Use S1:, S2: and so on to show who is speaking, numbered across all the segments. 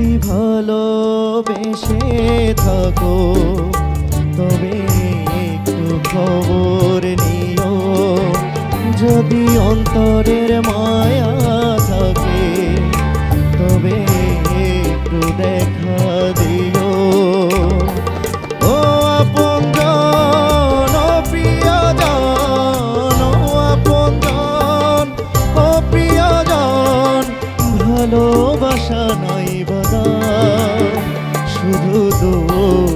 S1: যদি ভালোবেসে থাকো তবে একটু খবর নিও। যদি অন্তরের মায়া বাদা শুধু দুঃখ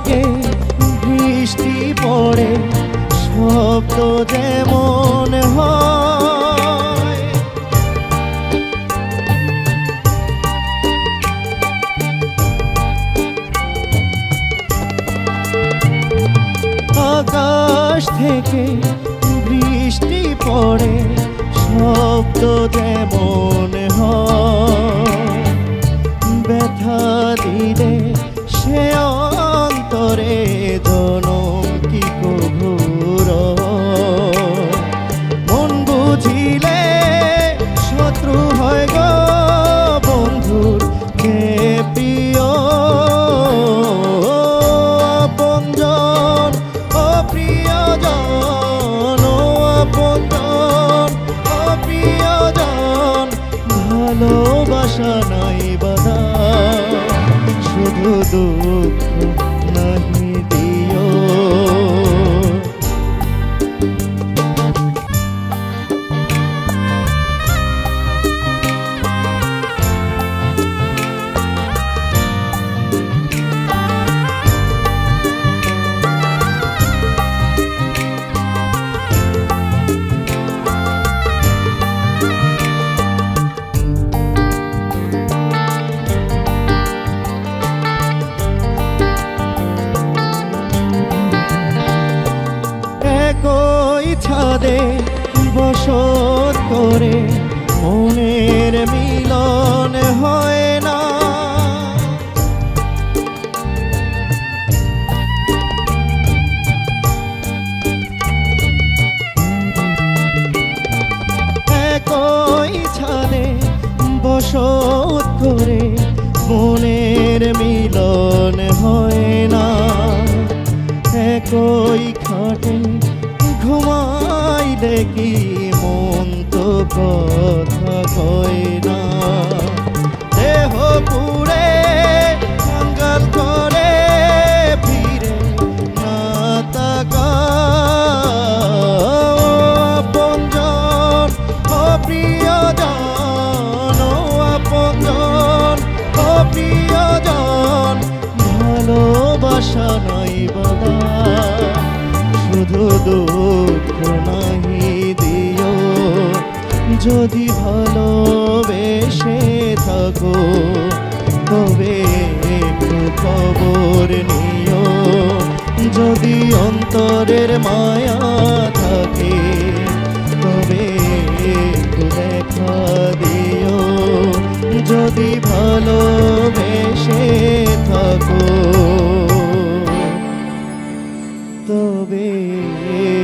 S1: থেকে বৃষ্টি পড়ে শব্দ যেমন আকাশ থেকে বৃষ্টি পড়ে শব্দ যেমন হয়। দুঃখ নাহি ছাদে বসত করে, মনের মিলন হয় না। একই ছাদে বসত করে, মনের মিলন হয় না। একই কি মন তো কথা কয় না। দেহ পুরে কাঙ্গাল করে, ফিরে না আপনজন ও প্রিয়জন ও আপনজন ও প্রিয়জন ভালোবাসা নাই বাবা শুধু দুঃখ নাহি দিও। যদি ভালোবেসে থাকো তবে খবর নিও। যদি অন্তরের মায়া থাকে তবে